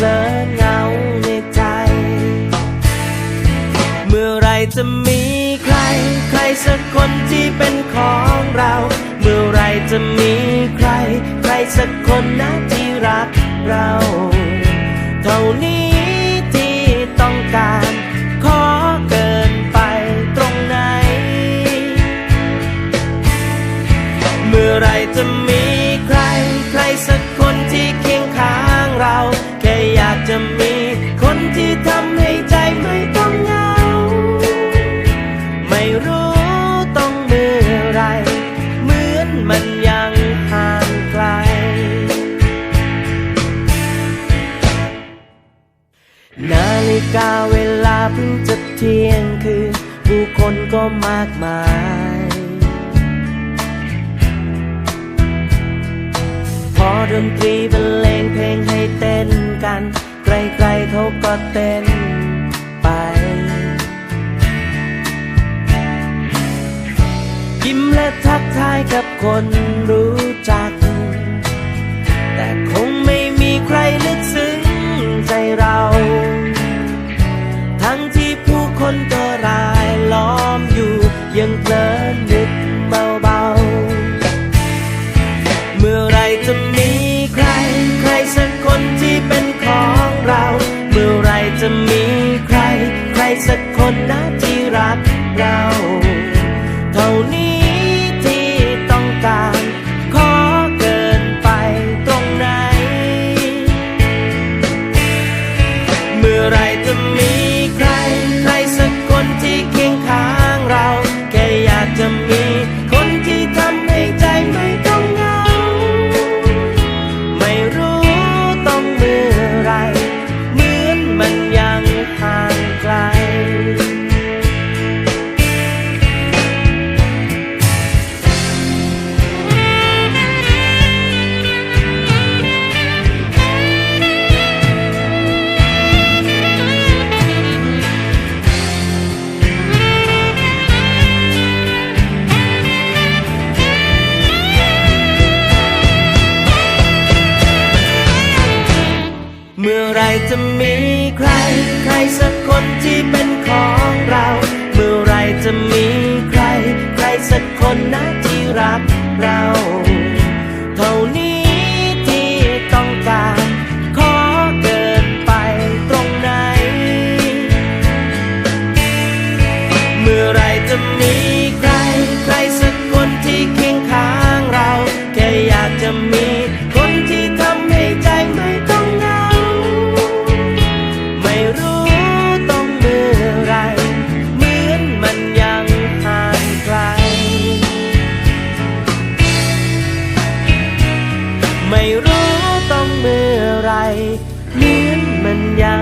เพลินเงาในใจ เมื่อไรจะมีใคร ใครสักคนที่เป็นของเรา เมื่อไรจะมีใคร ใครสักคนนะที่รักเรา เท่านี้ที่ต้องการ ขอเกินไปตรงไหน เมื่อไรจะมี มี คนที่ทำให้ใจไม่ต้องเหงา ไม่รู้ต้องเมื่อไร เหมือนมันยังห่างไกล นาฬิกาเวลาเพิ่งจะเที่ยงคืน ผู้คนก็มากมายพอดนตรีบรรเลงเพลงให้เต้นกัน ไกลๆเขาก็เต้นไป ยิ้มและทักทายกับคนรู้จัก จะมีใคร ใครสักคนที่เป็นของเรา เมื่อไรจะมีใคร ใครสักคนนะที่รักเรา ya